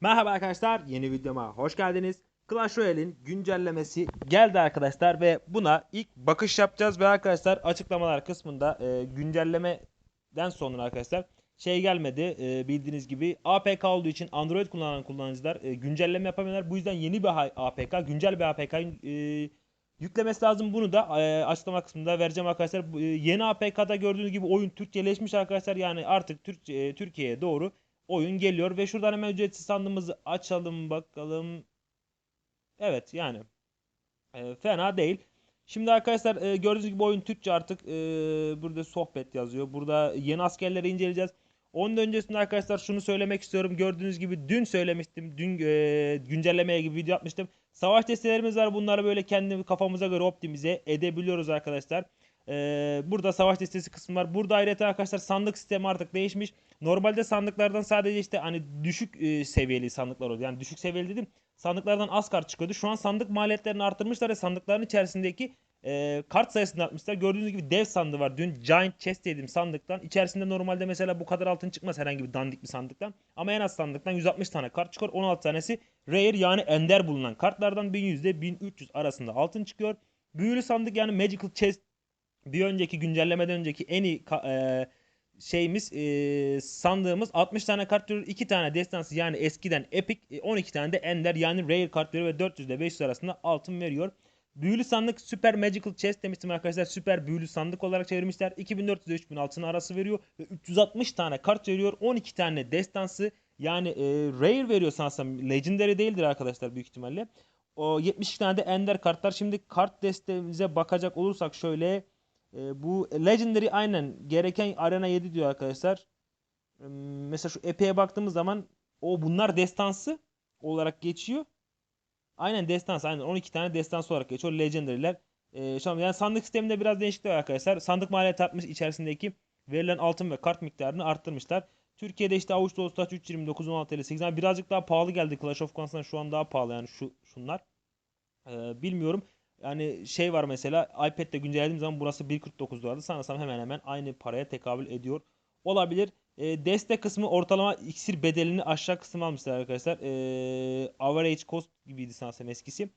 Merhaba arkadaşlar, yeni videoma hoş geldiniz. Clash Royale'in güncellemesi geldi arkadaşlar ve buna ilk bakış yapacağız ve arkadaşlar açıklamalar kısmında e, güncellemeden sonra arkadaşlar şey gelmedi e, bildiğiniz gibi APK olduğu için Android kullanan kullanıcılar e, güncelleme yapamıyorlar. Bu yüzden yeni bir APK, güncel bir APK e, yüklemesi lazım. Bunu da e, açıklama kısmında vereceğim arkadaşlar. E, yeni APK'da gördüğünüz gibi oyun Türkçeleşmiş arkadaşlar. Yani artık Türkçe, e, Türkiye'ye doğru oyun geliyor ve şuradan hemen ücretsiz sandığımızı açalım bakalım. Evet yani e, fena değil. Şimdi arkadaşlar e, gördüğünüz gibi oyun Türkçe artık e, burada sohbet yazıyor. Burada yeni askerleri inceleyeceğiz. Onun öncesinde arkadaşlar şunu söylemek istiyorum. Gördüğünüz gibi dün söylemiştim. Dün e, güncellemeye gibi video atmıştım. Savaş destelerimiz var. Bunları böyle kendi kafamıza göre optimize edebiliyoruz arkadaşlar. E, burada savaş destesi kısmı var. Burada ayrıca arkadaşlar sandık sistemi artık değişmiş. Normalde sandıklardan sadece işte hani düşük e, seviyeli sandıklar oluyor. Yani düşük seviyeli dedim. Sandıklardan az kart çıkıyordu. Şu an sandık maliyetlerini arttırmışlar ve sandıkların içerisindeki e, kart sayısını artmışlar. Gördüğünüz gibi dev sandığı var. Dün Giant Chest dediğim sandıktan. içerisinde normalde mesela bu kadar altın çıkmaz herhangi bir dandik bir sandıktan. Ama en az sandıktan 160 tane kart çıkıyor. 16 tanesi rare yani ender bulunan kartlardan 1100 ile 1300 arasında altın çıkıyor. Büyülü sandık yani Magical Chest bir önceki güncellemeden önceki en iyi e, şeyimiz e, sandığımız 60 tane kart veriyor. 2 tane destansı yani eskiden epic e, 12 tane de ender yani rare kart veriyor ve 400 ile 500 arasında altın veriyor. Büyülü sandık Super Magical Chest demiştim arkadaşlar. Süper büyülü sandık olarak çevirmişler. 2400 ile 3000 altın arası veriyor ve 360 tane kart veriyor. 12 tane destansı yani e, rare veriyor sanırsam. Legendary değildir arkadaşlar büyük ihtimalle. O 72 tane de ender kartlar. Şimdi kart destemize bakacak olursak şöyle e, bu Legendary aynen gereken Arena 7 diyor arkadaşlar. E, mesela şu epeye baktığımız zaman o bunlar destansı olarak geçiyor. Aynen destans aynen 12 tane destans olarak geçiyor Legendary'ler. E, şu an yani sandık sisteminde biraz değişiklik var arkadaşlar. Sandık maliyeti artmış içerisindeki verilen altın ve kart miktarını arttırmışlar. Türkiye'de işte avuç dolusu taş 3.29 16 ile 80 birazcık daha pahalı geldi Clash of Clans'tan şu an daha pahalı yani şu şunlar. E, bilmiyorum. Yani şey var mesela iPad'de güncellediğim zaman burası 1.49 dolardı. Sanırsam hemen hemen aynı paraya tekabül ediyor. Olabilir. E, destek kısmı ortalama iksir bedelini aşağı kısmı almışlar arkadaşlar. E, average cost gibiydi sanırsam eskisi.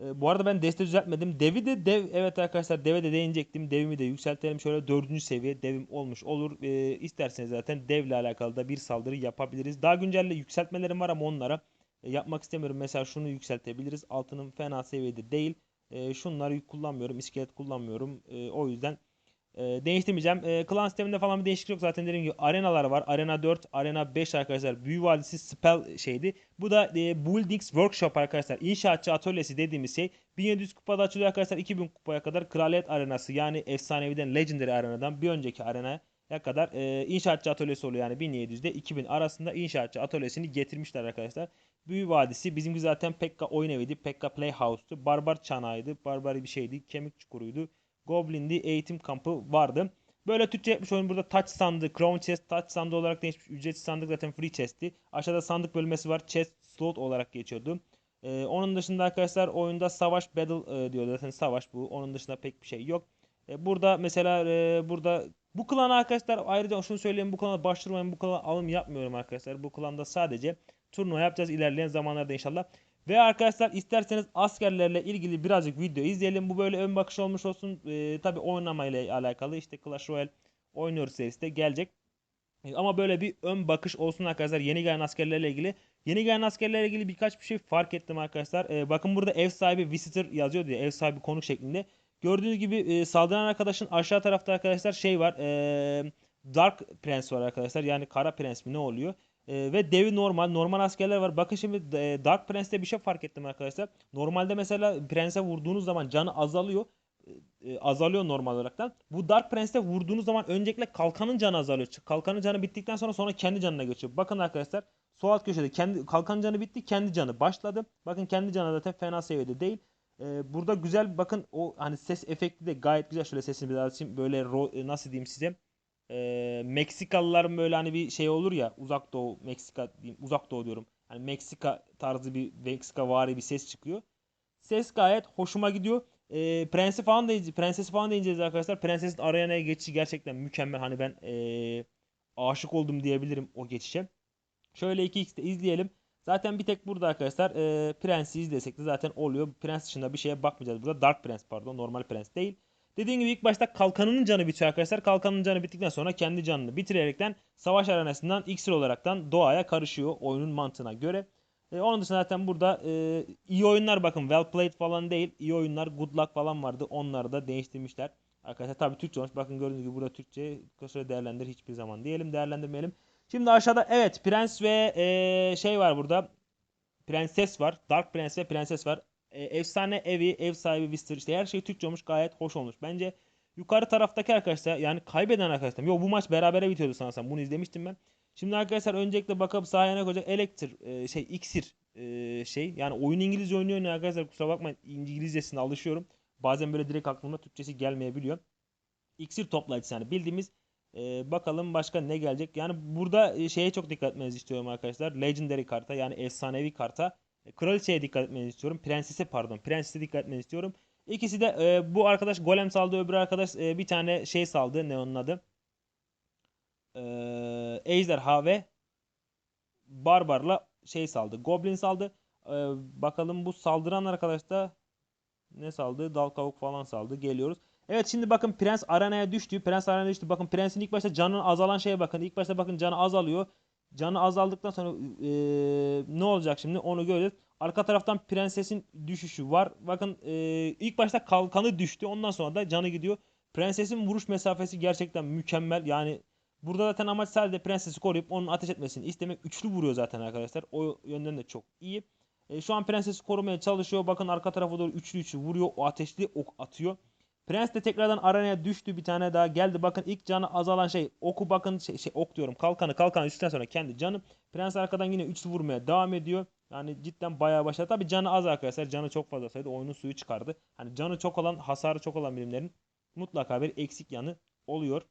E, bu arada ben deste düzeltmedim. Devi de dev evet arkadaşlar deve de değinecektim. Devimi de yükseltelim. Şöyle dördüncü seviye devim olmuş olur. E, isterseniz zaten devle alakalı da bir saldırı yapabiliriz. Daha güncelle yükseltmelerim var ama onlara yapmak istemiyorum. Mesela şunu yükseltebiliriz. Altının fena seviyede değil. E, şunları kullanmıyorum. iskelet kullanmıyorum. E, o yüzden e, değiştirmeyeceğim. E, klan sisteminde falan bir değişiklik yok. Zaten dediğim gibi arenalar var. Arena 4, Arena 5 arkadaşlar. Büyü Vadisi Spell şeydi. Bu da e, Buildings Workshop arkadaşlar. İnşaatçı atölyesi dediğimiz şey. 1700 kupada açılıyor arkadaşlar. 2000 kupaya kadar Kraliyet Arenası yani efsaneviden Legendary Arena'dan bir önceki arenaya kadar e, inşaatçı atölyesi oluyor yani 1700 ile 2000 arasında inşaatçı atölyesini getirmişler arkadaşlar. Büyü Vadisi bizimki zaten Pekka oyun eviydi. Pekka Playhouse'tu. Barbar çanağıydı. Barbar bir şeydi. Kemik çukuruydu. Goblin'di. Eğitim kampı vardı. Böyle Türkçe yapmış oyun burada touch sandığı, crown chest, touch sandığı olarak değişmiş. Ücretsiz sandık zaten free chest'ti. Aşağıda sandık bölmesi var. Chest slot olarak geçiyordu. Ee, onun dışında arkadaşlar oyunda savaş battle e, diyor zaten savaş bu. Onun dışında pek bir şey yok. E, burada mesela e, burada bu klana arkadaşlar ayrıca şunu söyleyeyim bu klana başvurmayın bu klana alım yapmıyorum arkadaşlar. Bu klanda sadece turnuva yapacağız ilerleyen zamanlarda inşallah. Ve arkadaşlar isterseniz askerlerle ilgili birazcık video izleyelim. Bu böyle ön bakış olmuş olsun. Ee, Tabi oynamayla alakalı işte Clash Royale oynuyoruz serisi de gelecek. Ee, ama böyle bir ön bakış olsun arkadaşlar yeni gelen askerlerle ilgili. Yeni gelen askerlerle ilgili birkaç bir şey fark ettim arkadaşlar. Ee, bakın burada ev sahibi visitor yazıyor diye ev sahibi konuk şeklinde. Gördüğünüz gibi e, saldıran arkadaşın aşağı tarafta arkadaşlar şey var. E, Dark Prince var arkadaşlar. Yani Kara Prens mi ne oluyor? E, ve devi normal. Normal askerler var. Bakın şimdi e, Dark Prince'te bir şey fark ettim arkadaşlar. Normalde mesela Prense'e vurduğunuz zaman canı azalıyor. E, azalıyor normal olaraktan. Bu Dark Prince'te vurduğunuz zaman öncelikle kalkanın canı azalıyor. Kalkanın canı bittikten sonra sonra kendi canına geçiyor. Bakın arkadaşlar sol alt köşede kendi kalkan canı bitti. Kendi canı başladı. Bakın kendi canı zaten fena seviyede değil. Ee, burada güzel bakın o hani ses efekti de gayet güzel. Şöyle sesini bir daha açayım. Böyle ro- nasıl diyeyim size? Ee, Meksikalıların böyle hani bir şey olur ya uzak doğu Meksika diyeyim uzak doğu diyorum. Hani Meksika tarzı bir Meksika vari bir ses çıkıyor. Ses gayet hoşuma gidiyor. Ee, Prensi falan da Prensesi falan da inceleyeceğiz arkadaşlar. Prensesin arenaya geçişi gerçekten mükemmel. Hani ben ee, aşık oldum diyebilirim o geçişe. Şöyle 2x'te izleyelim. Zaten bir tek burada arkadaşlar e, Prens'i izlesek de zaten oluyor. Prens dışında bir şeye bakmayacağız burada. Dark Prens pardon normal Prens değil. Dediğim gibi ilk başta kalkanının canı bitiyor arkadaşlar. Kalkanın canı bittikten sonra kendi canını bitirerekten savaş arenasından iksir olaraktan doğaya karışıyor oyunun mantığına göre. E, onun dışında zaten burada e, iyi oyunlar bakın well played falan değil. iyi oyunlar good luck falan vardı. Onları da değiştirmişler. Arkadaşlar tabii Türkçe olmuş. Bakın gördüğünüz gibi burada Türkçe kısa değerlendir hiçbir zaman diyelim değerlendirmeyelim. Şimdi aşağıda evet prens ve e, şey var burada. Prenses var. Dark Prens ve Prenses var. E, efsane evi, ev sahibi Wister işte her şey Türkçe olmuş gayet hoş olmuş. Bence yukarı taraftaki arkadaşlar yani kaybeden arkadaşlar. Yok bu maç berabere bitiyordu sanırsam. Bunu izlemiştim ben. Şimdi arkadaşlar öncelikle bakıp sahaya ne koyacak? Elektr e, şey iksir e, şey. Yani oyun İngilizce oynuyor oynuyor arkadaşlar kusura bakmayın İngilizcesine alışıyorum. Bazen böyle direkt aklıma Türkçesi gelmeyebiliyor. İksir toplayıcısı yani bildiğimiz e, bakalım başka ne gelecek. Yani burada e, şeye çok dikkat etmenizi istiyorum arkadaşlar. Legendary karta yani efsanevi karta. E, kraliçeye dikkat etmenizi istiyorum. Prensese pardon. Prensese dikkat etmenizi istiyorum. İkisi de e, bu arkadaş golem saldı öbür arkadaş e, bir tane şey saldı. Ne onun adı? E, ejderha ve barbarla şey saldı. Goblin saldı. E, bakalım bu saldıran arkadaş da ne saldı? Dal kavuk falan saldı. Geliyoruz. Evet şimdi bakın prens arenaya düştü. Prens arenaya düştü. Bakın prensin ilk başta canının azalan şeye bakın. İlk başta bakın canı azalıyor. Canı azaldıktan sonra e, ne olacak şimdi onu göreceğiz. Arka taraftan prensesin düşüşü var. Bakın e, ilk başta kalkanı düştü. Ondan sonra da canı gidiyor. Prensesin vuruş mesafesi gerçekten mükemmel. Yani burada zaten amaç sadece prensesi koruyup onun ateş etmesini istemek. Üçlü vuruyor zaten arkadaşlar. O yönden de çok iyi. E, şu an prensesi korumaya çalışıyor. Bakın arka tarafa doğru üçlü üçlü vuruyor. O ateşli ok atıyor. Prens de tekrardan arenaya düştü bir tane daha geldi. Bakın ilk canı azalan şey oku bakın şey, şey ok diyorum kalkanı kalkanı üstten sonra kendi canı. Prens arkadan yine üçlü vurmaya devam ediyor. Yani cidden bayağı başarılı. Tabi canı az arkadaşlar. Canı çok fazla sayıda oyunun suyu çıkardı. Hani canı çok olan hasarı çok olan birimlerin mutlaka bir eksik yanı oluyor.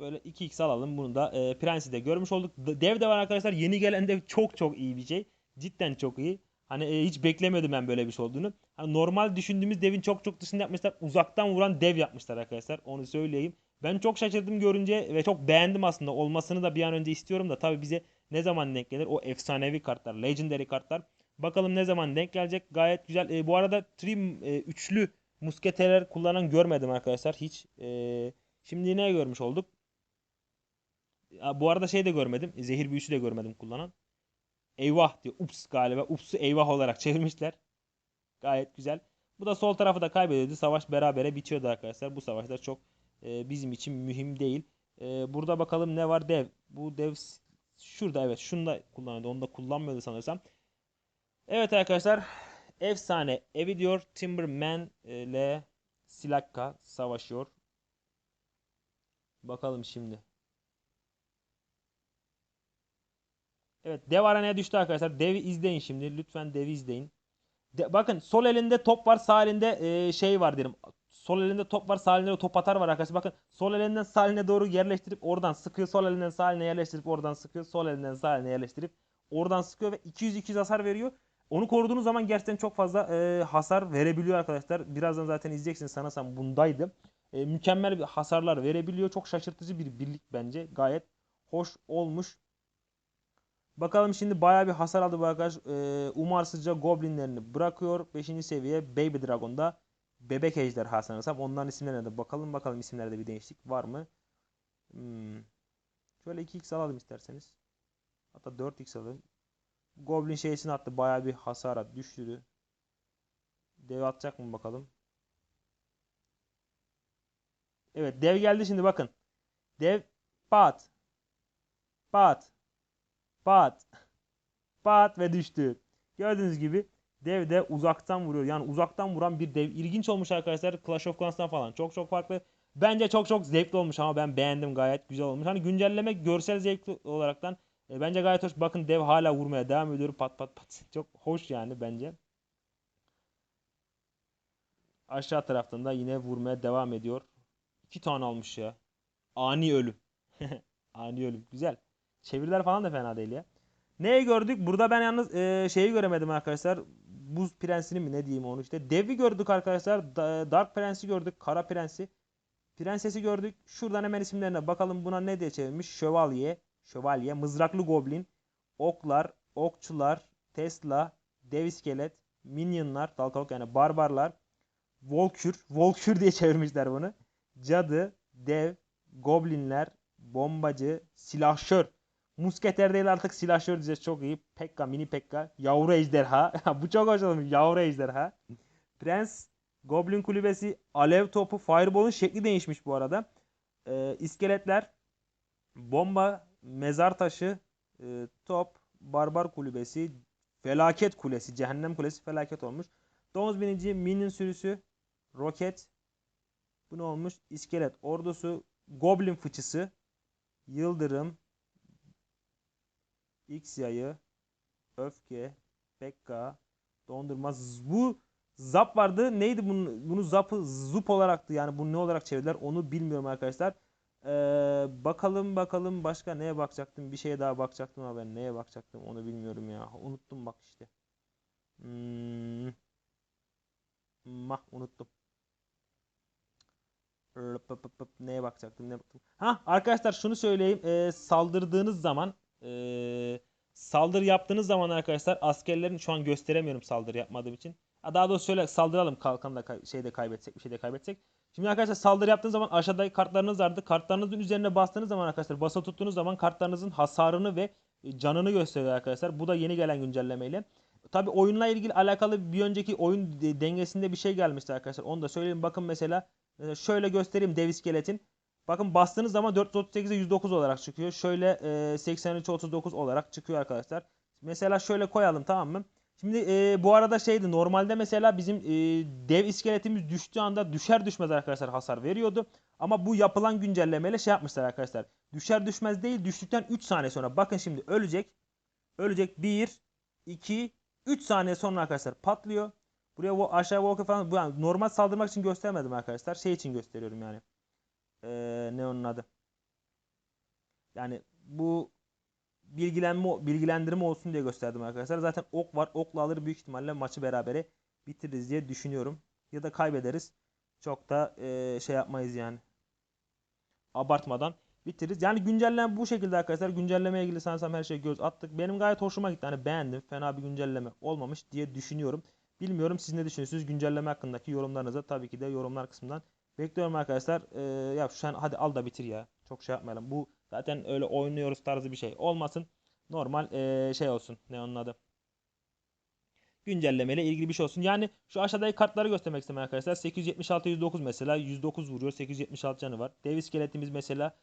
Böyle 2x alalım. Bunu da e, Prens'i de görmüş olduk. Dev de var arkadaşlar. Yeni gelen dev çok çok iyi bir şey. Cidden çok iyi. Hani e, hiç beklemiyordum ben böyle bir şey olduğunu. Hani normal düşündüğümüz devin çok çok dışında yapmışlar. Uzaktan vuran dev yapmışlar arkadaşlar. Onu söyleyeyim. Ben çok şaşırdım görünce ve çok beğendim aslında. Olmasını da bir an önce istiyorum da tabii bize ne zaman denk gelir? O efsanevi kartlar, legendary kartlar. Bakalım ne zaman denk gelecek. Gayet güzel. E, bu arada trim e, üçlü musketeler kullanan görmedim arkadaşlar hiç. E, şimdi ne görmüş olduk? Bu arada şey de görmedim. Zehir büyüsü de görmedim kullanan. Eyvah diyor. Ups galiba. Ups'u eyvah olarak çevirmişler. Gayet güzel. Bu da sol tarafı da kaybediyordu. Savaş berabere bitiyordu arkadaşlar. Bu savaşlar çok e, bizim için mühim değil. E, burada bakalım ne var dev. Bu dev şurada evet. Şunu da kullanıyordu. Onu da kullanmıyordu sanırsam. Evet arkadaşlar. Efsane evi diyor. Timberman ile Silakka savaşıyor. Bakalım şimdi. Evet dev arenaya düştü arkadaşlar. Devi izleyin şimdi. Lütfen devi izleyin. De, bakın sol elinde top var sağ elinde e, şey var derim. Sol elinde top var sağ elinde top atar var arkadaşlar. Bakın sol elinden sağ eline doğru yerleştirip oradan sıkıyor. Sol elinden sağ eline yerleştirip oradan sıkıyor. Sol elinden sağ eline yerleştirip oradan sıkıyor ve 200-200 hasar veriyor. Onu koruduğunuz zaman gerçekten çok fazla e, hasar verebiliyor arkadaşlar. Birazdan zaten izleyeceksiniz sanırsam bundaydı. E, mükemmel bir hasarlar verebiliyor. Çok şaşırtıcı bir birlik bence. Gayet hoş olmuş. Bakalım şimdi baya bir hasar aldı bu arkadaş. Ee, umarsızca goblinlerini bırakıyor. 5. seviye Baby Dragon'da bebek ejderha sanırsam. Onların isimlerine de bakalım. Bakalım isimlerde bir değişiklik var mı? Hmm. Şöyle 2x alalım isterseniz. Hatta 4x alalım. Goblin şeysini attı. Baya bir hasara düşürdü. Dev atacak mı bakalım. Evet dev geldi şimdi bakın. Dev pat. Pat. Pat. Pat ve düştü. Gördüğünüz gibi dev de uzaktan vuruyor. Yani uzaktan vuran bir dev. İlginç olmuş arkadaşlar. Clash of Clans'tan falan. Çok çok farklı. Bence çok çok zevkli olmuş ama ben beğendim gayet güzel olmuş. Hani güncelleme görsel zevkli olaraktan e, bence gayet hoş. Bakın dev hala vurmaya devam ediyor. Pat pat pat. Çok hoş yani bence. Aşağı taraftan da yine vurmaya devam ediyor. İki tane almış ya. Ani ölüm. Ani ölüm. Güzel. Çeviriler falan da fena değil ya. Neyi gördük? Burada ben yalnız e, şeyi göremedim arkadaşlar. Buz prensini mi ne diyeyim onu işte. Devi gördük arkadaşlar. Dark prensi gördük. Kara prensi. Prensesi gördük. Şuradan hemen isimlerine bakalım buna ne diye çevirmiş. Şövalye. Şövalye. Mızraklı goblin. oklar, okçular, Tesla, dev iskelet, minyonlar, dalkalık yani barbarlar, Volkür, Volkür diye çevirmişler bunu. Cadı, dev, goblinler, bombacı, silahşör. Musketer değil artık silahşör diyeceğiz çok iyi. Pekka, mini Pekka, yavru ejderha. Bu çok hoş olmuş. Yavru ejderha. Prens, Goblin kulübesi, alev topu, fireball'un şekli değişmiş bu arada. Ee, iskeletler, bomba, mezar taşı, e, top, barbar kulübesi, felaket kulesi, cehennem kulesi felaket olmuş. Domuz binici, minion sürüsü, roket, bu ne olmuş? İskelet ordusu, goblin fıçısı, yıldırım, X yayı, öfke, Pekka, dondurma. Bu zap vardı. Neydi bunun? Bunu zapı zup olaraktı. Yani bunu ne olarak çevirdiler onu bilmiyorum arkadaşlar. Ee, bakalım bakalım başka neye bakacaktım? Bir şeye daha bakacaktım ama ben neye bakacaktım onu bilmiyorum ya. Unuttum bak işte. Hmm. Mah unuttum. Neye bakacaktım? Ne baktım? Ha arkadaşlar şunu söyleyeyim. Ee, saldırdığınız zaman ee, saldırı yaptığınız zaman arkadaşlar askerlerin şu an gösteremiyorum saldırı yapmadığım için. Ha, Daha doğrusu şöyle saldıralım kalkan da kay- şeyde kaybetsek bir şeyde kaybetsek. Şimdi arkadaşlar saldırı yaptığınız zaman aşağıdaki kartlarınız vardı. Kartlarınızın üzerine bastığınız zaman arkadaşlar basa tuttuğunuz zaman kartlarınızın hasarını ve e, canını gösteriyor arkadaşlar. Bu da yeni gelen güncellemeyle. Tabi oyunla ilgili alakalı bir önceki oyun de- dengesinde bir şey gelmişti arkadaşlar. Onu da söyleyeyim. Bakın mesela e, şöyle göstereyim dev iskeletin. Bakın bastığınız zaman 438'e 109 olarak çıkıyor. Şöyle e, 83'e 39 olarak çıkıyor arkadaşlar. Mesela şöyle koyalım tamam mı? Şimdi e, bu arada şeydi normalde mesela bizim e, dev iskeletimiz düştüğü anda düşer düşmez arkadaşlar hasar veriyordu. Ama bu yapılan güncellemeyle şey yapmışlar arkadaşlar. Düşer düşmez değil düştükten 3 saniye sonra bakın şimdi ölecek. Ölecek 1, 2, 3 saniye sonra arkadaşlar patlıyor. Buraya aşağı walker falan bu yani normal saldırmak için göstermedim arkadaşlar. Şey için gösteriyorum yani. Ee, ne onun adı? Yani bu bilgilenme bilgilendirme olsun diye gösterdim arkadaşlar. Zaten ok var. Okla alır büyük ihtimalle maçı berabere bitiririz diye düşünüyorum. Ya da kaybederiz. Çok da e, şey yapmayız yani. Abartmadan bitiririz. Yani güncelleme bu şekilde arkadaşlar. Güncellemeye ilgili sanırsam her şeye göz attık. Benim gayet hoşuma gitti. Hani beğendim. Fena bir güncelleme olmamış diye düşünüyorum. Bilmiyorum siz ne düşünüyorsunuz? Güncelleme hakkındaki yorumlarınızı tabii ki de yorumlar kısmından bekliyorum arkadaşlar. Ee, ya şu an hadi al da bitir ya. Çok şey yapmayalım. Bu zaten öyle oynuyoruz tarzı bir şey olmasın. Normal ee, şey olsun. Ne onun adı? güncellemeyle ilgili bir şey olsun. Yani şu aşağıdaki kartları göstermek istedim arkadaşlar. 876 109 mesela 109 vuruyor. 876 canı var. Dev iskeletimiz mesela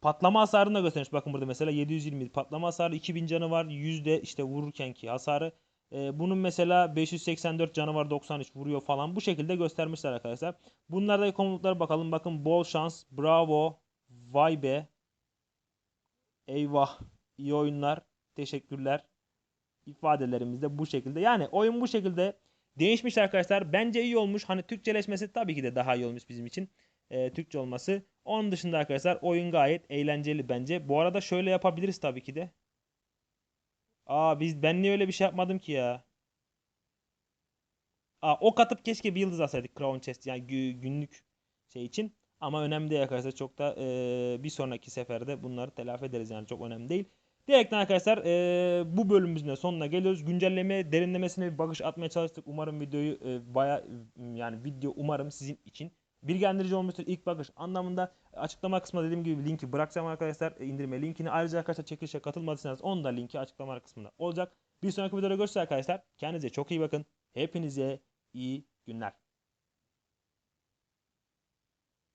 patlama hasarını da göstermiş. Bakın burada mesela 720 patlama hasarı 2000 canı var. Yüzde işte vururken ki hasarı. Ee, bunun mesela 584 canı var 93 vuruyor falan. Bu şekilde göstermişler arkadaşlar. Bunlardaki komutlara bakalım. Bakın bol şans. Bravo. Vay be. Eyvah. iyi oyunlar. Teşekkürler ifadelerimiz de bu şekilde. Yani oyun bu şekilde değişmiş arkadaşlar. Bence iyi olmuş. Hani Türkçeleşmesi tabii ki de daha iyi olmuş bizim için. Ee, Türkçe olması. Onun dışında arkadaşlar oyun gayet eğlenceli bence. Bu arada şöyle yapabiliriz tabii ki de. Aa biz ben niye öyle bir şey yapmadım ki ya? Aa ok atıp keşke bir yıldız alsaydık Crown Chest yani gü- günlük şey için. Ama önemli değil arkadaşlar. Çok da eee, bir sonraki seferde bunları telafi ederiz yani çok önemli değil. Diyerekten arkadaşlar eee, bu bölümümüzün de sonuna geliyoruz. Güncelleme derinlemesine bir bakış atmaya çalıştık. Umarım videoyu eee, baya yani video umarım sizin için bilgilendirici olmuştur. İlk bakış anlamında açıklama kısmında dediğim gibi linki bırakacağım arkadaşlar. E, indirme linkini. Ayrıca arkadaşlar çekilişe katılmadıysanız onun da linki açıklama kısmında olacak. Bir sonraki videoda görüşürüz arkadaşlar. Kendinize çok iyi bakın. Hepinize iyi günler.